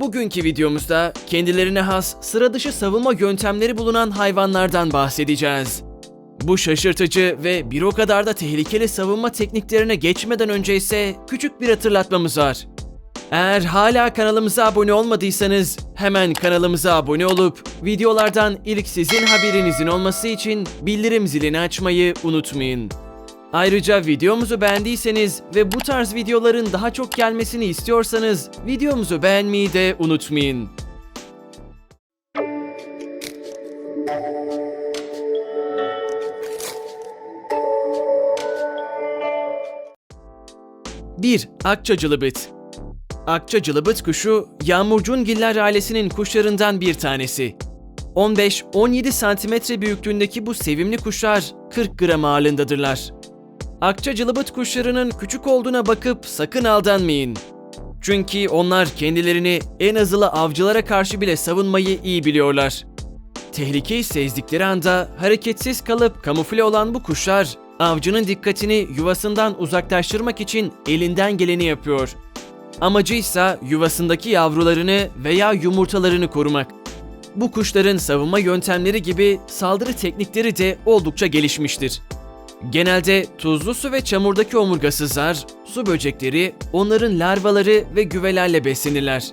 Bugünkü videomuzda kendilerine has sıra dışı savunma yöntemleri bulunan hayvanlardan bahsedeceğiz. Bu şaşırtıcı ve bir o kadar da tehlikeli savunma tekniklerine geçmeden önce ise küçük bir hatırlatmamız var. Eğer hala kanalımıza abone olmadıysanız hemen kanalımıza abone olup videolardan ilk sizin haberinizin olması için bildirim zilini açmayı unutmayın. Ayrıca videomuzu beğendiyseniz ve bu tarz videoların daha çok gelmesini istiyorsanız videomuzu beğenmeyi de unutmayın. Bir Akça cılıbıt Akça cılıbıt kuşu yağmurcuğungiller ailesinin kuşlarından bir tanesi. 15-17 santimetre büyüklüğündeki bu sevimli kuşlar 40 gram ağırlığındadırlar. Akça cılıbıt kuşlarının küçük olduğuna bakıp sakın aldanmayın. Çünkü onlar kendilerini en azılı avcılara karşı bile savunmayı iyi biliyorlar. Tehlikeyi sezdikleri anda hareketsiz kalıp kamufle olan bu kuşlar avcının dikkatini yuvasından uzaklaştırmak için elinden geleni yapıyor. Amacı ise yuvasındaki yavrularını veya yumurtalarını korumak. Bu kuşların savunma yöntemleri gibi saldırı teknikleri de oldukça gelişmiştir. Genelde tuzlu su ve çamurdaki omurgasızlar, su böcekleri, onların larvaları ve güvelerle beslenirler.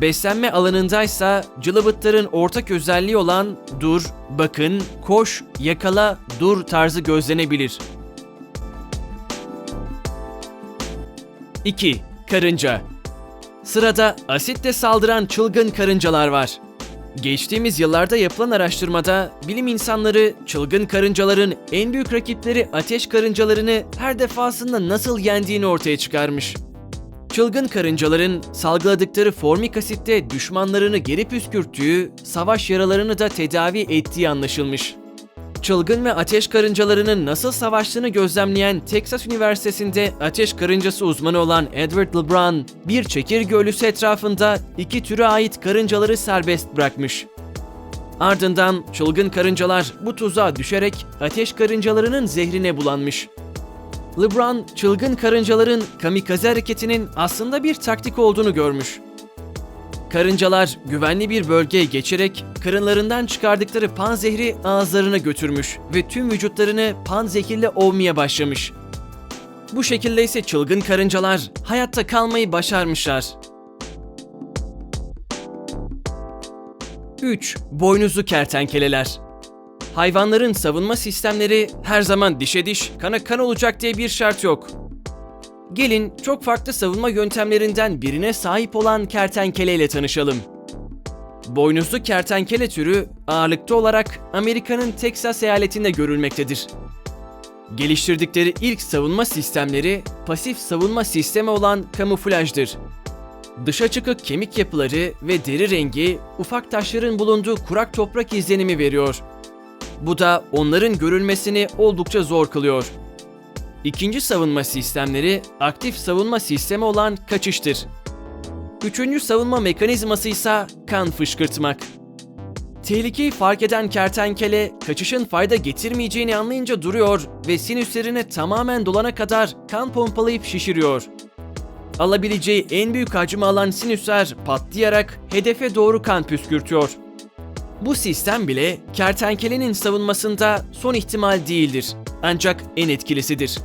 Beslenme alanındaysa cılıbıtların ortak özelliği olan dur, bakın, koş, yakala, dur tarzı gözlenebilir. 2. Karınca Sırada asitle saldıran çılgın karıncalar var. Geçtiğimiz yıllarda yapılan araştırmada bilim insanları çılgın karıncaların en büyük rakipleri ateş karıncalarını her defasında nasıl yendiğini ortaya çıkarmış. Çılgın karıncaların salgıladıkları formik asitte düşmanlarını geri püskürttüğü, savaş yaralarını da tedavi ettiği anlaşılmış. Çılgın ve ateş karıncalarının nasıl savaştığını gözlemleyen Texas Üniversitesi'nde ateş karıncası uzmanı olan Edward LeBron, bir çekirge ölüsü etrafında iki türe ait karıncaları serbest bırakmış. Ardından çılgın karıncalar bu tuzağa düşerek ateş karıncalarının zehrine bulanmış. LeBron, çılgın karıncaların kamikaze hareketinin aslında bir taktik olduğunu görmüş. Karıncalar güvenli bir bölgeye geçerek karınlarından çıkardıkları pan zehri ağızlarına götürmüş ve tüm vücutlarını pan zehirle ovmaya başlamış. Bu şekilde ise çılgın karıncalar hayatta kalmayı başarmışlar. 3. Boynuzlu kertenkeleler Hayvanların savunma sistemleri her zaman dişe diş, kana kan olacak diye bir şart yok. Gelin çok farklı savunma yöntemlerinden birine sahip olan kertenkele ile tanışalım. Boynuzlu kertenkele türü ağırlıkta olarak Amerika'nın Teksas eyaletinde görülmektedir. Geliştirdikleri ilk savunma sistemleri pasif savunma sistemi olan kamuflajdır. Dışa çıkık kemik yapıları ve deri rengi ufak taşların bulunduğu kurak toprak izlenimi veriyor. Bu da onların görülmesini oldukça zor kılıyor. İkinci savunma sistemleri aktif savunma sistemi olan kaçıştır. Üçüncü savunma mekanizması ise kan fışkırtmak. Tehlikeyi fark eden kertenkele kaçışın fayda getirmeyeceğini anlayınca duruyor ve sinüslerine tamamen dolana kadar kan pompalayıp şişiriyor. Alabileceği en büyük hacmi alan sinüsler patlayarak hedefe doğru kan püskürtüyor. Bu sistem bile kertenkelenin savunmasında son ihtimal değildir ancak en etkilisidir.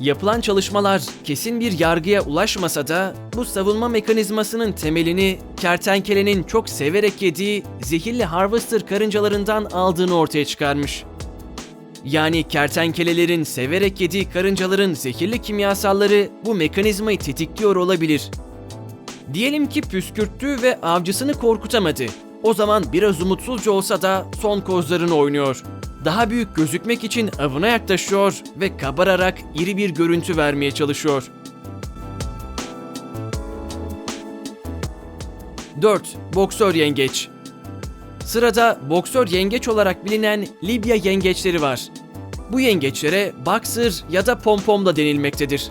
Yapılan çalışmalar kesin bir yargıya ulaşmasa da bu savunma mekanizmasının temelini kertenkelenin çok severek yediği zehirli harvester karıncalarından aldığını ortaya çıkarmış. Yani kertenkelelerin severek yediği karıncaların zehirli kimyasalları bu mekanizmayı tetikliyor olabilir. Diyelim ki püskürttü ve avcısını korkutamadı. O zaman biraz umutsuzca olsa da son kozlarını oynuyor. Daha büyük gözükmek için avına yaklaşıyor ve kabararak iri bir görüntü vermeye çalışıyor. 4. Boksör yengeç Sırada boksör yengeç olarak bilinen Libya yengeçleri var. Bu yengeçlere boxer ya da pompom da denilmektedir.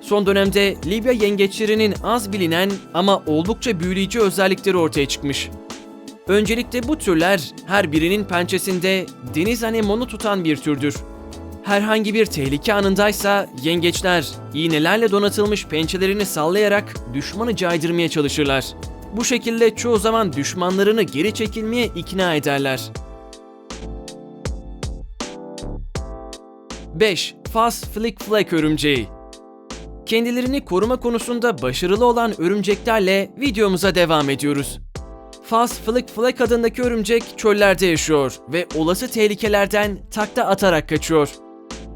Son dönemde Libya yengeçlerinin az bilinen ama oldukça büyüleyici özellikleri ortaya çıkmış. Öncelikle bu türler her birinin pençesinde deniz anemonu tutan bir türdür. Herhangi bir tehlike anındaysa yengeçler iğnelerle donatılmış pençelerini sallayarak düşmanı caydırmaya çalışırlar. Bu şekilde çoğu zaman düşmanlarını geri çekilmeye ikna ederler. 5. Fast Flick Flack örümceği Kendilerini koruma konusunda başarılı olan örümceklerle videomuza devam ediyoruz. Fast Flick Flack adındaki örümcek çöllerde yaşıyor ve olası tehlikelerden takla atarak kaçıyor.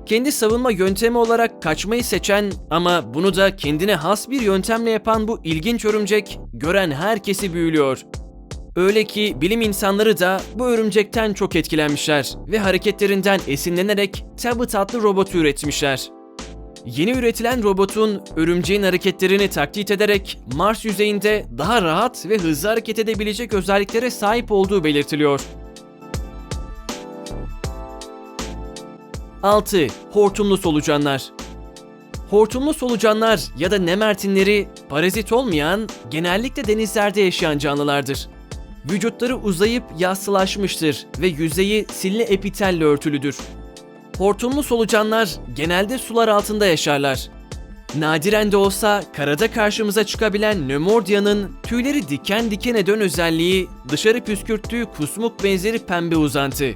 Kendi savunma yöntemi olarak kaçmayı seçen ama bunu da kendine has bir yöntemle yapan bu ilginç örümcek gören herkesi büyülüyor. Öyle ki bilim insanları da bu örümcekten çok etkilenmişler ve hareketlerinden esinlenerek Tablet adlı robotu üretmişler. Yeni üretilen robotun örümceğin hareketlerini taklit ederek Mars yüzeyinde daha rahat ve hızlı hareket edebilecek özelliklere sahip olduğu belirtiliyor. 6. Hortumlu solucanlar Hortumlu solucanlar ya da nemertinleri parazit olmayan, genellikle denizlerde yaşayan canlılardır. Vücutları uzayıp yassılaşmıştır ve yüzeyi silli epitelle örtülüdür. Hortumlu solucanlar genelde sular altında yaşarlar. Nadiren de olsa karada karşımıza çıkabilen Nömordia'nın tüyleri diken diken eden özelliği dışarı püskürttüğü kusmuk benzeri pembe uzantı.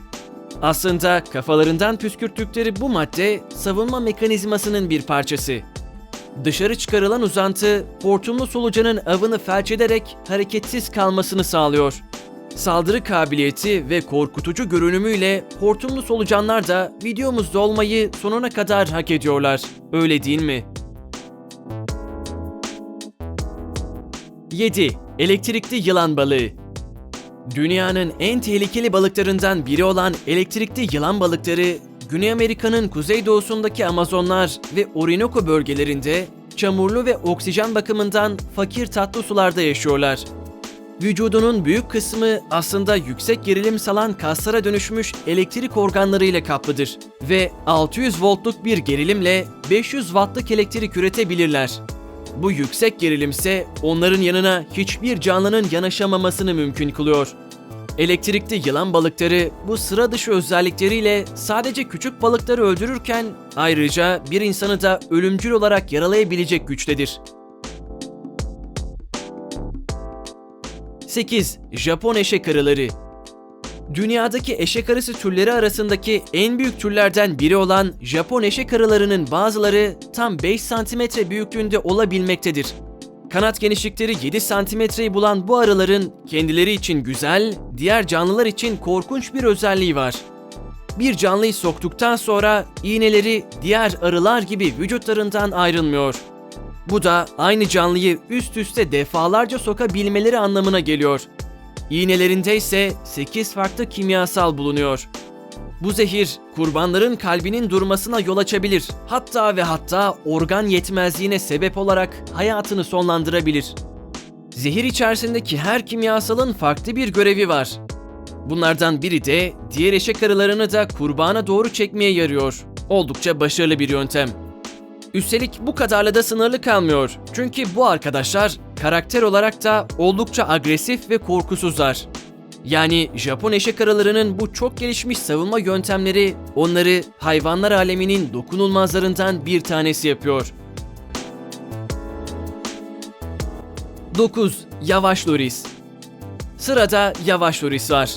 Aslında kafalarından püskürttükleri bu madde savunma mekanizmasının bir parçası. Dışarı çıkarılan uzantı hortumlu solucanın avını felç ederek hareketsiz kalmasını sağlıyor. Saldırı kabiliyeti ve korkutucu görünümüyle hortumlu solucanlar da videomuzda olmayı sonuna kadar hak ediyorlar. Öyle değil mi? 7. Elektrikli yılan balığı Dünyanın en tehlikeli balıklarından biri olan elektrikli yılan balıkları, Güney Amerika'nın kuzeydoğusundaki Amazonlar ve Orinoco bölgelerinde çamurlu ve oksijen bakımından fakir tatlı sularda yaşıyorlar. Vücudunun büyük kısmı aslında yüksek gerilim salan kaslara dönüşmüş elektrik organlarıyla kaplıdır ve 600 voltluk bir gerilimle 500 wattlık elektrik üretebilirler. Bu yüksek gerilimse onların yanına hiçbir canlının yanaşamamasını mümkün kılıyor. Elektrikli yılan balıkları bu sıra dışı özellikleriyle sadece küçük balıkları öldürürken ayrıca bir insanı da ölümcül olarak yaralayabilecek güçtedir. 8. Japon eşek arıları Dünyadaki eşek arısı türleri arasındaki en büyük türlerden biri olan Japon eşek arılarının bazıları tam 5 santimetre büyüklüğünde olabilmektedir. Kanat genişlikleri 7 santimetreyi bulan bu arıların kendileri için güzel, diğer canlılar için korkunç bir özelliği var. Bir canlıyı soktuktan sonra iğneleri diğer arılar gibi vücutlarından ayrılmıyor. Bu da aynı canlıyı üst üste defalarca sokabilmeleri anlamına geliyor. İğnelerinde ise 8 farklı kimyasal bulunuyor. Bu zehir kurbanların kalbinin durmasına yol açabilir. Hatta ve hatta organ yetmezliğine sebep olarak hayatını sonlandırabilir. Zehir içerisindeki her kimyasalın farklı bir görevi var. Bunlardan biri de diğer eşek arılarını da kurbana doğru çekmeye yarıyor. Oldukça başarılı bir yöntem. Üstelik bu kadarla da sınırlı kalmıyor. Çünkü bu arkadaşlar karakter olarak da oldukça agresif ve korkusuzlar. Yani Japon eşek arılarının bu çok gelişmiş savunma yöntemleri onları hayvanlar aleminin dokunulmazlarından bir tanesi yapıyor. 9. Yavaş Loris Sırada Yavaş Loris var.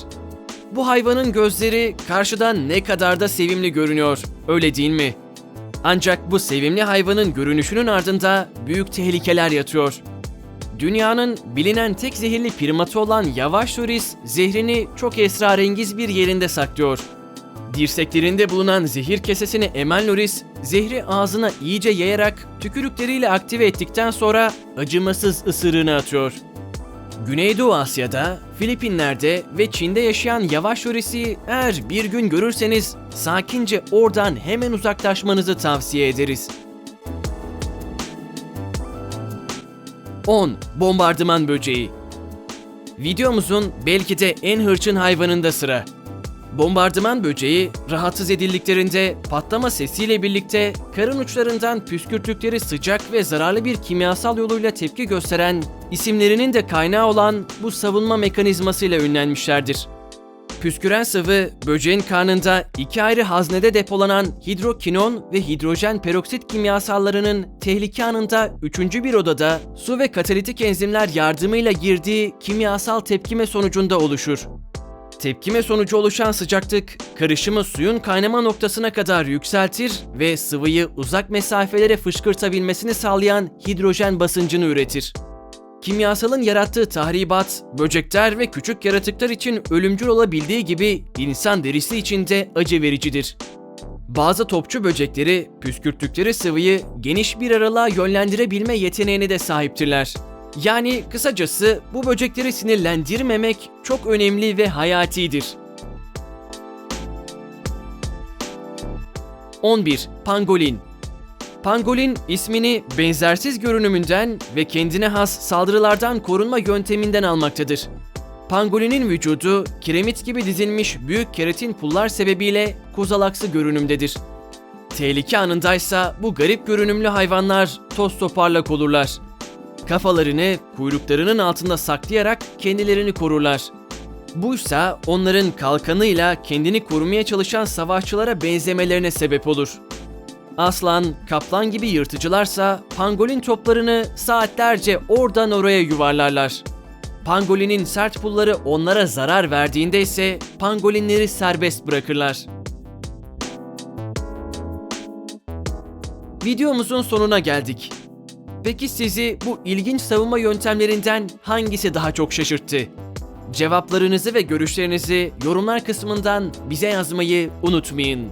Bu hayvanın gözleri karşıdan ne kadar da sevimli görünüyor, öyle değil mi? Ancak bu sevimli hayvanın görünüşünün ardında büyük tehlikeler yatıyor. Dünyanın bilinen tek zehirli primatı olan yavaş loris zehrini çok esrarengiz bir yerinde saklıyor. Dirseklerinde bulunan zehir kesesini emen loris, zehri ağzına iyice yayarak tükürükleriyle aktive ettikten sonra acımasız ısırığını atıyor. Güneydoğu Asya'da, Filipinler'de ve Çin'de yaşayan yavaş lorisi eğer bir gün görürseniz sakince oradan hemen uzaklaşmanızı tavsiye ederiz. 10. Bombardıman böceği Videomuzun belki de en hırçın hayvanında sıra. Bombardıman böceği rahatsız edildiklerinde patlama sesiyle birlikte karın uçlarından püskürttükleri sıcak ve zararlı bir kimyasal yoluyla tepki gösteren, isimlerinin de kaynağı olan bu savunma mekanizmasıyla ünlenmişlerdir. Püsküren sıvı, böceğin karnında iki ayrı haznede depolanan hidrokinon ve hidrojen peroksit kimyasallarının tehlike anında üçüncü bir odada su ve katalitik enzimler yardımıyla girdiği kimyasal tepkime sonucunda oluşur. Tepkime sonucu oluşan sıcaklık, karışımı suyun kaynama noktasına kadar yükseltir ve sıvıyı uzak mesafelere fışkırtabilmesini sağlayan hidrojen basıncını üretir. Kimyasalın yarattığı tahribat, böcekler ve küçük yaratıklar için ölümcül olabildiği gibi insan derisi için de acı vericidir. Bazı topçu böcekleri püskürttükleri sıvıyı geniş bir aralığa yönlendirebilme yeteneğine de sahiptirler. Yani kısacası bu böcekleri sinirlendirmemek çok önemli ve hayatidir. 11. Pangolin Pangolin ismini benzersiz görünümünden ve kendine has saldırılardan korunma yönteminden almaktadır. Pangolinin vücudu kiremit gibi dizilmiş büyük keratin pullar sebebiyle kozalaksı görünümdedir. Tehlike anındaysa bu garip görünümlü hayvanlar toz toparlak olurlar. Kafalarını kuyruklarının altında saklayarak kendilerini korurlar. Buysa onların kalkanıyla kendini korumaya çalışan savaşçılara benzemelerine sebep olur. Aslan, kaplan gibi yırtıcılarsa pangolin toplarını saatlerce oradan oraya yuvarlarlar. Pangolinin sert pulları onlara zarar verdiğinde ise pangolinleri serbest bırakırlar. Videomuzun sonuna geldik. Peki sizi bu ilginç savunma yöntemlerinden hangisi daha çok şaşırttı? Cevaplarınızı ve görüşlerinizi yorumlar kısmından bize yazmayı unutmayın.